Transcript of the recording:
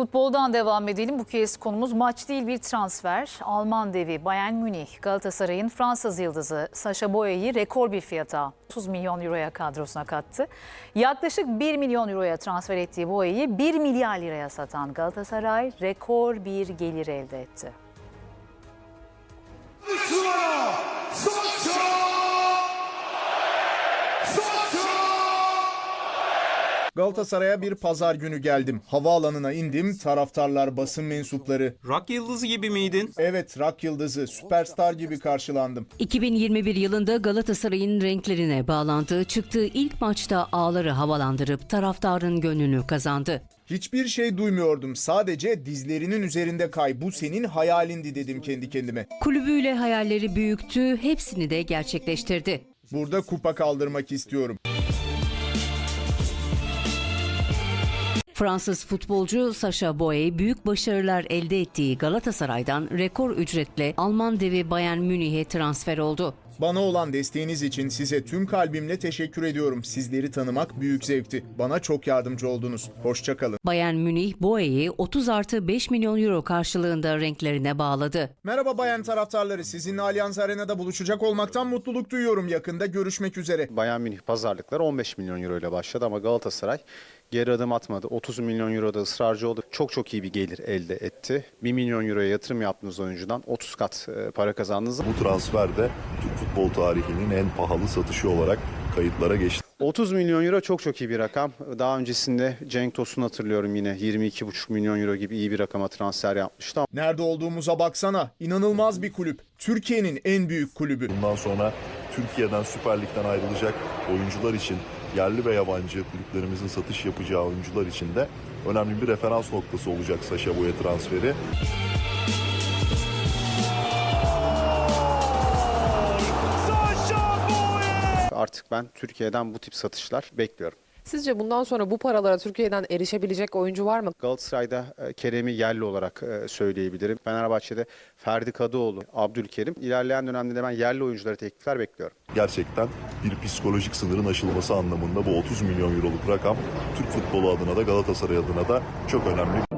Futboldan devam edelim. Bu kez konumuz maç değil bir transfer. Alman devi Bayern Münih Galatasaray'ın Fransız yıldızı Sacha Boey'i rekor bir fiyata 30 milyon euroya kadrosuna kattı. Yaklaşık 1 milyon euroya transfer ettiği Boey'i 1 milyar liraya satan Galatasaray rekor bir gelir elde etti. Sıraya Sacha! Sacha! Galatasaray'a bir pazar günü geldim. Havaalanına indim, taraftarlar, basın mensupları. Rock yıldızı gibi miydin? Evet, rock yıldızı, süperstar gibi karşılandım. 2021 yılında Galatasaray'ın renklerine bağlandığı çıktığı ilk maçta ağları havalandırıp taraftarın gönlünü kazandı. Hiçbir şey duymuyordum. Sadece dizlerinin üzerinde kay. Bu senin hayalindi dedim kendi kendime. Kulübüyle hayalleri büyüktü, hepsini de gerçekleştirdi. Burada kupa kaldırmak istiyorum. Fransız futbolcu Sacha Boey büyük başarılar elde ettiği Galatasaray'dan rekor ücretle Alman devi Bayern Münih'e transfer oldu. Bana olan desteğiniz için size tüm kalbimle teşekkür ediyorum. Sizleri tanımak büyük zevkti. Bana çok yardımcı oldunuz. Hoşçakalın. Bayern Münih Boey'i 30 artı 5 milyon euro karşılığında renklerine bağladı. Merhaba bayan taraftarları. Sizinle Allianz Arena'da buluşacak olmaktan mutluluk duyuyorum. Yakında görüşmek üzere. Bayern Münih pazarlıkları 15 milyon euro ile başladı ama Galatasaray geri adım atmadı. 30 milyon euroda ısrarcı oldu. Çok çok iyi bir gelir elde etti. 1 milyon euroya yatırım yaptığınız oyuncudan 30 kat e, para kazandınız. Bu transfer de Türk futbol tarihinin en pahalı satışı olarak kayıtlara geçti. 30 milyon euro çok çok iyi bir rakam. Daha öncesinde Cenk Tosun hatırlıyorum yine 22,5 milyon euro gibi iyi bir rakama transfer yapmıştı. Nerede olduğumuza baksana. İnanılmaz bir kulüp. Türkiye'nin en büyük kulübü. Bundan sonra Türkiye'den Süper Lig'den ayrılacak oyuncular için yerli ve yabancı kulüplerimizin satış yapacağı oyuncular için de önemli bir referans noktası olacak Saşa Boya transferi. Ben Türkiye'den bu tip satışlar bekliyorum. Sizce bundan sonra bu paralara Türkiye'den erişebilecek oyuncu var mı? Galatasaray'da e, Kerem'i yerli olarak e, söyleyebilirim. Fenerbahçe'de Ferdi Kadıoğlu, Abdülkerim. İlerleyen dönemde de ben yerli oyunculara teklifler bekliyorum. Gerçekten bir psikolojik sınırın aşılması anlamında bu 30 milyon euroluk rakam Türk futbolu adına da Galatasaray adına da çok önemli.